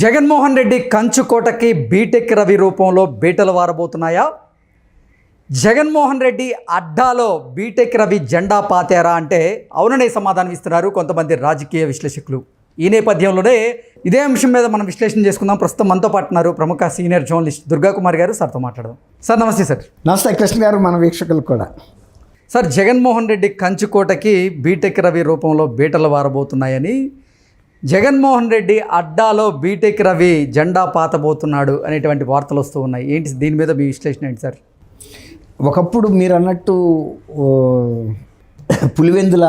జగన్మోహన్ రెడ్డి కంచుకోటకి బీటెక్ రవి రూపంలో బీటలు వారబోతున్నాయా? జగన్మోహన్ రెడ్డి అడ్డాలో బీటెక్ రవి జెండా పాతారా అంటే అవుననే సమాధానం ఇస్తున్నారు కొంతమంది రాజకీయ విశ్లేషకులు. ఈ నేపథ్యంలోనే ఇదే అంశం మీద మనం విశ్లేషణ చేసుకుందాం. ప్రస్తుతం మనతో పాటు ఉన్నారు ప్రముఖ సీనియర్ జర్నలిస్ట్ దుర్గా కుమార్ గారు. సార్తో మాట్లాడదాం. సార్ నమస్తే సార్. నమస్తే కృష్ణ గారు మన వీక్షకులకు కూడా. సార్ జగన్మోహన్ రెడ్డి కంచుకోటకి బీటెక్ రవి రూపంలో బీటలు వారబోతున్నాయని జగన్మోహన్ రెడ్డి అడ్డాలో బీటెక్ రవి జెండా పాతబోతున్నాడు అనేటువంటి వార్తలు వస్తూ ఉన్నాయి. ఏంటి దీని మీద మీ విశ్లేషణ ఏంటి సార్? ఒకప్పుడు మీరు అన్నట్టు పులివెందుల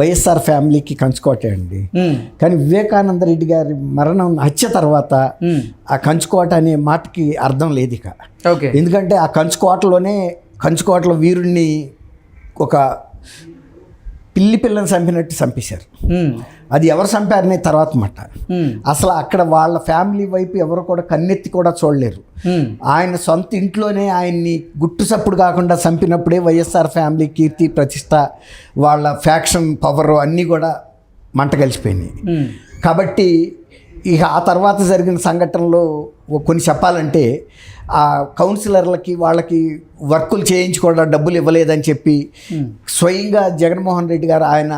వైఎస్ఆర్ ఫ్యామిలీకి కంచుకోటే అండి. కానీ వివేకానంద రెడ్డి గారి మరణం హత్య తర్వాత. ఆ కంచుకోట అనే మాటకి అర్థం లేదు ఇక ఓకే. ఎందుకంటే ఆ కంచుకోటలోనే కంచుకోటలో వీరుణ్ణి ఒక పిల్లి పిల్లని చంపినట్టు చంపేశారు. అది ఎవరు చంపారనే తర్వాత మాట. అసలు అక్కడ వాళ్ళ ఫ్యామిలీ వైపు ఎవరు కూడా కన్నెత్తి కూడా చూడలేరు. ఆయన సొంత ఇంట్లోనే ఆయన్ని గుట్టు సప్పుడు కాకుండా చంపినప్పుడే వైఎస్ఆర్ ఫ్యామిలీ కీర్తి ప్రతిష్ట వాళ్ళ ఫ్యాక్షన్ పవర్ అన్నీ కూడా మంట కలిసిపోయినాయి. కాబట్టి ఇక ఆ తర్వాత జరిగిన సంఘటనలో కొన్ని చెప్పాలంటే ఆ కౌన్సిలర్లకి వాళ్ళకి వర్కులు చేయించుకోవడం డబ్బులు ఇవ్వలేదని చెప్పి స్వయంగా జగన్మోహన్ రెడ్డి గారు ఆయన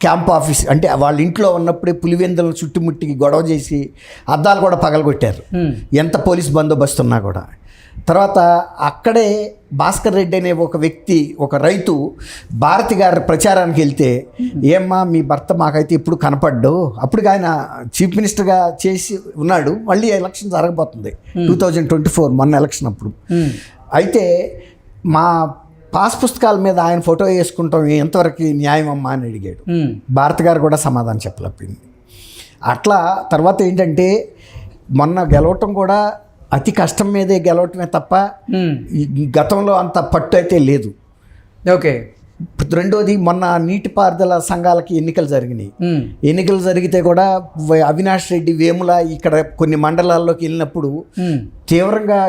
క్యాంప్ ఆఫీస్ అంటే వాళ్ళ ఇంట్లో ఉన్నప్పుడే పులివెందులను చుట్టుముట్టి గొడవ చేసి అద్దాలు కూడా పగలగొట్టారు. ఎంత పోలీస్ బందోబస్తు ఉన్నా కూడా. తర్వాత అక్కడే భాస్కర్ రెడ్డి అనే ఒక వ్యక్తి ఒక రైతు భారతి గారి ప్రచారానికి వెళ్తే ఏమ్మా మీ భర్త మాకైతే ఇప్పుడు కనపడ్డు? అప్పుడు ఆయన చీఫ్ మినిస్టర్గా చేసి ఉన్నాడు. మళ్ళీ ఎలక్షన్ జరగబోతుంది. టూ థౌజండ్ ట్వంటీ ఫోర్ మొన్న ఎలక్షన్ అప్పుడు. అయితే మా పాస్ పుస్తకాల మీద ఆయన ఫోటో వేసుకుంటాం ఎంతవరకు న్యాయం అమ్మా? అని అడిగాడు. భారత్ గారు కూడా సమాధానం చెప్పలేకపోయింది. అట్లా తర్వాత ఏంటంటే మొన్న గెలవటం కూడా అతి కష్టం మీదే గెలవటమే తప్ప గతంలో అంత పట్టు అయితే లేదు. ఓకే. రెండోది మొన్న నీటిపారుదల సంఘాలకి ఎన్నికలు జరిగినాయి. ఎన్నికలు జరిగితే కూడా అవినాష్ రెడ్డి వేముల ఇక్కడ కొన్ని మండలాల్లోకి వెళ్ళినప్పుడు. తీవ్రంగా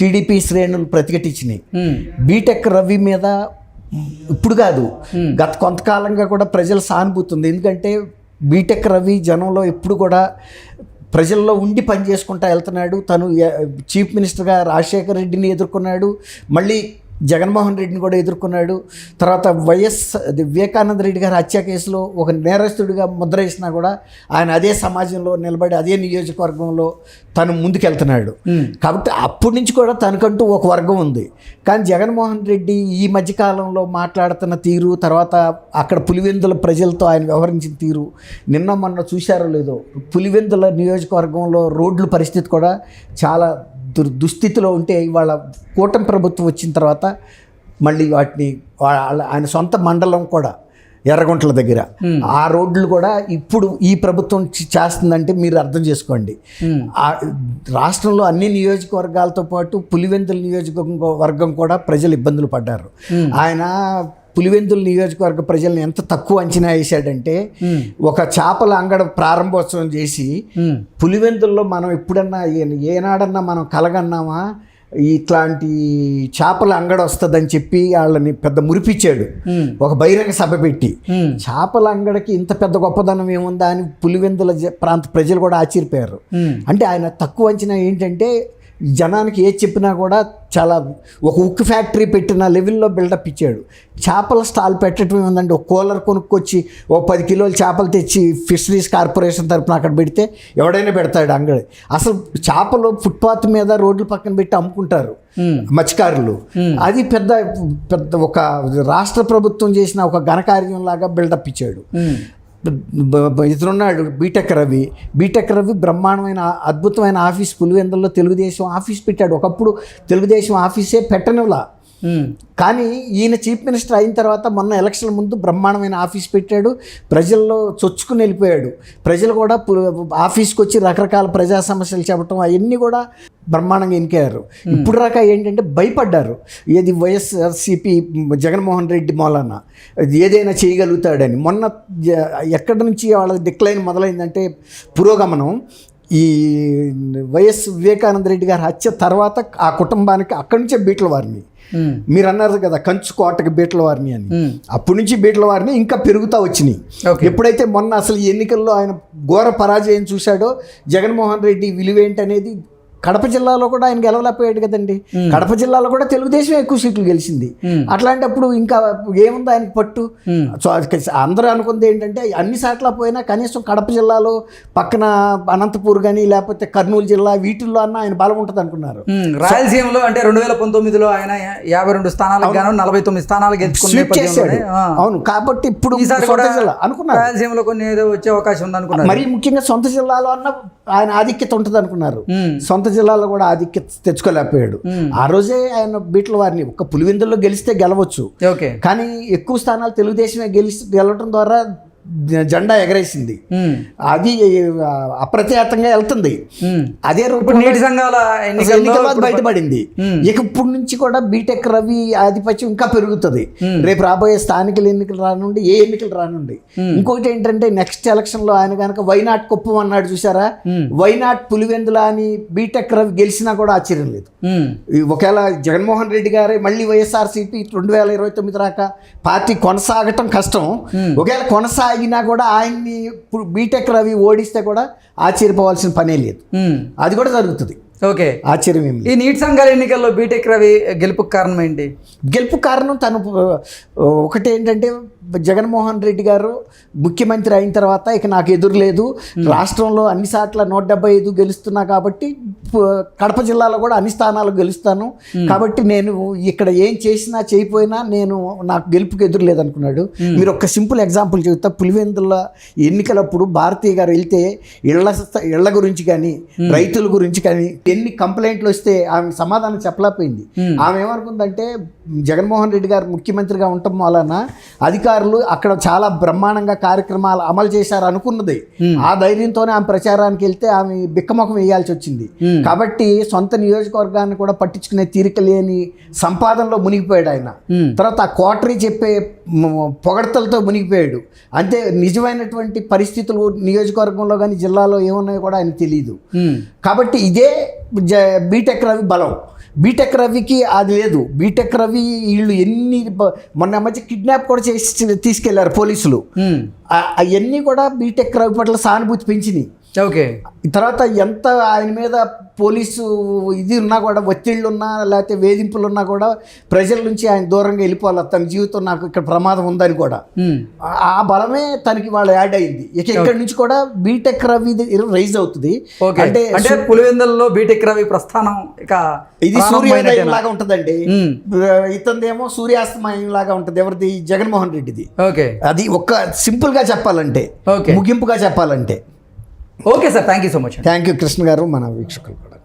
టీడీపీ శ్రేణులు ప్రతిఘటించినాయి. బీటెక్ రవి మీద ఇప్పుడు కాదు. గత కొంతకాలంగా కూడా ప్రజల సానుభూతి ఉంది. ఎందుకంటే బీటెక్ రవి జనంలో ఎప్పుడు కూడా ప్రజల్లో ఉండి పని చేసుకుంటా వెళ్తున్నాడు. తను చీఫ్ మినిస్టర్గా రాజశేఖర రెడ్డిని ఎదుర్కొన్నాడు. మళ్ళీ జగన్మోహన్ రెడ్డిని కూడా ఎదుర్కొన్నాడు. తర్వాత వైఎస్ వివేకానంద రెడ్డి గారి హత్య కేసులో ఒక నేరస్తుడిగా ముద్ర వేసినా కూడా ఆయన అదే సమాజంలో నిలబడి అదే నియోజకవర్గంలో తను ముందుకెళ్తున్నాడు. కాబట్టి అప్పటి నుంచి కూడా తనకంటూ ఒక వర్గం ఉంది. కానీ జగన్మోహన్ రెడ్డి ఈ మధ్యకాలంలో మాట్లాడుతున్న తీరు తర్వాత అక్కడ పులివెందుల ప్రజలతో ఆయన వ్యవహరించిన తీరు నిన్న మొన్న చూశారో లేదో పులివెందుల నియోజకవర్గంలో రోడ్ల పరిస్థితి కూడా చాలా దుర్ దుస్థితిలో ఉంటే ఇవాళ కూటమి ప్రభుత్వం వచ్చిన తర్వాత మళ్ళీ వాటిని వాళ్ళ- ఆయన సొంత మండలం కూడా ఎర్రగుంటల దగ్గర. ఆ రోడ్లు కూడా ఇప్పుడు ఈ ప్రభుత్వం చేస్తుందంటే మీరు అర్థం చేసుకోండి. ఆ రాష్ట్రంలో అన్ని నియోజకవర్గాలతో పాటు పులివెందుల నియోజకవర్గం వర్గం కూడా ప్రజలు ఇబ్బందులు పడ్డారు. ఆయన పులివెందుల నియోజకవర్గ ప్రజల్ని ఎంత తక్కువ అంచనా వేశాడంటే. ఒక చేపల అంగడ ప్రారంభోత్సవం చేసి. పులివెందుల్లో మనం ఎప్పుడన్నా ఏనాడన్నా మనం కలగన్నామా ఇట్లాంటి చేపల అంగడి వస్తుందని చెప్పి వాళ్ళని పెద్ద మురిపిచ్చాడు మ్మ్. ఒక బహిరంగ సభ పెట్టి. చేపల అంగడికి ఇంత పెద్ద గొప్పదనం ఏముందా అని పులివెందుల ప్రాంత ప్రజలు కూడా ఆశ్చర్యపోయారు. అంటే ఆయన తక్కువ అంచనా ఏంటంటే జనానికి ఏది చెప్పినా కూడా చాలా ఒక ఉక్కు ఫ్యాక్టరీ పెట్టిన లెవెల్లో బిల్డప్ ఇచ్చాడు. చేపల స్టాల్ పెట్టడం ఏముందంటే ఒక కూలర్ కొనుక్కొచ్చి ఓ పది కిలోలు చేపలు తెచ్చి ఫిషరీస్ కార్పొరేషన్ తరపున అక్కడ పెడితే ఎవడైనా పెడతాడు అంగడి. అసలు చేపలు ఫుట్పాత్ మీద రోడ్ల పక్కన పెట్టి అమ్ముకుంటారు మ్మ్. మత్స్యకారులు. అది పెద్ద పెద్ద ఒక రాష్ట్ర ప్రభుత్వం చేసిన ఒక ఘనకార్యం లాగా బిల్డప్ ఇచ్చాడు. ఇతరున్నాడు B Tech Ravi. B Tech Ravi బ్రహ్మాండమైన అద్భుతమైన ఆఫీస్ పులివెందుల్లో తెలుగుదేశం ఆఫీస్ పెట్టాడు. ఒకప్పుడు తెలుగుదేశం ఆఫీసే పెట్టనివ్వలా. కానీ ఈయన చీఫ్ మినిస్టర్ అయిన తర్వాత మొన్న ఎలక్షన్ ముందు బ్రహ్మాండమైన ఆఫీస్ పెట్టాడు. ప్రజల్లో చొచ్చుకుని వెళ్ళిపోయాడు. ప్రజలు కూడా ఆఫీస్కి వచ్చి రకరకాల ప్రజా సమస్యలు చెప్పడం అవన్నీ కూడా బ్రహ్మాండంగా ఎన్నికారు ఇప్పుడు దాకా ఏంటంటే భయపడ్డారు. ఏది వైఎస్ఆర్సిపి జగన్మోహన్ రెడ్డి మూలన ఏదైనా చేయగలుగుతాడని. మొన్న ఎక్కడి నుంచి వాళ్ళ డిక్లైన్ మొదలైందంటే పురోగమనం ఈ వైఎస్ వివేకానంద రెడ్డి గారి హత్య తర్వాత ఆ కుటుంబానికి అక్కడి నుంచే బీట్ల వారిని. ఉమ్, మీరు అన్నారు కదా కంచు కోటకి బీట్ల వారిని అని. ఉమ్, అప్పటి నుంచి బీట్ల వారిని ఇంకా పెరుగుతా వచ్చినాయి. ఎప్పుడైతే మొన్న అసలు ఎన్నికల్లో ఆయన ఘోర పరాజయం చూశాడో జగన్మోహన్ రెడ్డి విలువేంటి అనేది కడప జిల్లాలో కూడా ఆయన గెలవలేకపోయాడు కదండి. కడప జిల్లాలో కూడా తెలుగుదేశం ఎక్కువ సీట్లు గెలిచింది. అట్లాంటప్పుడు ఇంకా ఏముంది ఆయనకి పట్టు? అందరూ అనుకుంది ఏంటంటే అన్ని సార్లు పోయినా కనీసం కడప జిల్లాలో పక్కన అనంతపూర్ కానీ లేకపోతే కర్నూలు జిల్లా వీటిల్లో అన్న ఆయన బలం ఉంటుంది అనుకున్నారు. రాయలసీమలో అంటే రెండు వేల పంతొమ్మిదిలో ఆయన యాభై రెండు స్థానాలకు గాను నలభై తొమ్మిది స్థానాలు గెలుచుకున్న స్వీప్ చేశాడు. నేపథ్యంలోనే, ఆ, అవును కాబట్టి ఇప్పుడు అనుకున్నారు. రాయలసీమలో కొన్ని ఏదో వచ్చే అవకాశం ఉంది అనుకున్నారు మరీ ముఖ్యంగా సొంత జిల్లాలో అన్న ఆయన ఆధిక్యత ఉంటుంది అనుకున్నారు సొంత జిల్లాలో కూడా ఆధిక్యత తెచ్చుకోలేకపోయాడు. ఆ రోజే ఆయన బీట్ల వారిని ఒక్క పులివెందుల్లో గెలిస్తే గెలవచ్చు. కానీ ఎక్కువ స్థానాలు తెలుగుదేశమే గెలిచి గెలవడం ద్వారా జెండా ఎగరేసింది. అది అప్రతిహతంగా వెళ్తుంది. అదే రూపంలో నీటి సంఘాల బయటపడింది. ఇక ఇప్పుడు నుంచి కూడా బీటెక్ రవి ఆధిపత్యం ఇంకా పెరుగుతుంది. రేపు రాబోయే స్థానికల ఎన్నికలు రానుండి ఏ ఎన్నికలు రానుండి. ఇంకొకటి ఏంటంటే నెక్స్ట్ ఎలక్షన్లో ఆయన కనుక వైనాట్ కుప్పం అన్నాడు చూసారా వైనాట్ పులివెందుల అని బీటెక్ రవి గెలిచినా కూడా ఆశ్చర్యం లేదు. ఒకవేళ జగన్మోహన్ రెడ్డి గారే మళ్ళీ వైఎస్ఆర్సీపీ రెండు వేల ఇరవై తొమ్మిది దాకా పార్టీ కొనసాగటం కష్టం. ఒకవేళ కొనసాగినా కూడా ఆయన్ని ఇప్పుడు బీటెక్ రవి ఓడిస్తే కూడా ఆశ్చర్యపోవాల్సిన పనే లేదు. అది కూడా జరుగుతుంది. ఓకే. ఆశ్చర్యం ఈ నీటి సంఘాల ఎన్నికల్లో బీటెక్ రవి గెలుపుకు కారణం ఏంటి? గెలుపు కారణం తను ఒకటి ఏంటంటే జగన్మోహన్ రెడ్డి గారు ముఖ్యమంత్రి అయిన తర్వాత ఇక నాకు ఎదురు లేదు. రాష్ట్రంలో అన్ని సార్ల నూట డెబ్బై ఐదు గెలుస్తున్నా కాబట్టి కడప జిల్లాలో కూడా అన్ని స్థానాలు గెలుస్తాను. కాబట్టి నేను ఇక్కడ ఏం చేసినా చేయపోయినా నేను నాకు గెలుపుకి ఎదురు లేదనుకున్నాడు. మీరు ఒక సింపుల్ ఎగ్జాంపుల్ చెబుతా. పులివెందుల ఎన్నికలప్పుడు భారతీయ గారు వెళ్తే ఇళ్ళ ఇళ్ళ గురించి కానీ రైతుల గురించి కానీ ఎన్ని కంప్లైంట్లు వస్తే ఆమె సమాధానం చెప్పలేకపోయింది. ఆమె ఏమనుకుందంటే జగన్మోహన్ రెడ్డి గారు ముఖ్యమంత్రిగా ఉండటం వలన అధికారులు అక్కడ చాలా బ్రహ్మాండంగా కార్యక్రమాలు అమలు చేశారు అనుకున్నది. ఆ ధైర్యంతోనే ఆమె ప్రచారానికి వెళ్తే ఆమె బిక్కమొఖం వేయాల్సి వచ్చింది. Hmm. కాబట్టి సొంత నియోజకవర్గాన్ని కూడా పట్టించుకునే తీరిక లేని సంపాదనలో మునిగిపోయాడు ఆయన. ఉమ్, తర్వాత ఆ కోటరీ చెప్పే పొగడతలతో మునిగిపోయాడు. అంతే నిజమైనటువంటి పరిస్థితులు నియోజకవర్గంలో కానీ జిల్లాలో ఏమున్నాయో కూడా ఆయనకు తెలియదు కాబట్టి ఇదే బీటెక్ రవి బలం. బీటెక్ రవికి అది లేదు. బీటెక్ రవి వీళ్ళు ఎన్ని మొన్న మధ్య కిడ్నాప్ కూడా చేసి తీసుకెళ్ళారు పోలీసులు. అవన్నీ కూడా బీటెక్ రవి పట్ల సానుభూతి పెంచినాయి. ఓకే. తర్వాత ఎంత ఆయన మీద పోలీసు ఇది ఉన్నా కూడా ఒత్తిళ్ళు ఉన్నా లేకపోతే వేధింపులు ఉన్నా కూడా ప్రజల నుంచి ఆయన దూరంగా వెళ్ళిపోవాలి. తన జీవితం నాకు ఇక్కడ ప్రమాదం ఉందని కూడా. ఉమ్, ఆ- బలమే తనకి వాళ్ళు యాడ్ అయింది. ఇక ఇక్కడి నుంచి కూడా బీటెక్ రవి రైజ్ అవుతుంది. అంటే అంటే పులివెందులలో బీటెక్ రవి ప్రస్థానం ఇక ఇది సూర్యోదయం? లాగా ఉంటుందండి. ఉమ్, ఇతందేమో సూర్యాస్తమయం లాగా ఉంటుంది. ఎవరిది? జగన్మోహన్ రెడ్డిది. ఓకే అది ఒక్క సింపుల్గా చెప్పాలంటే ముగింపుగా చెప్పాలంటే. Okay sir thank you so much thank you Krishna గారు మన వీక్షకులు కూడా.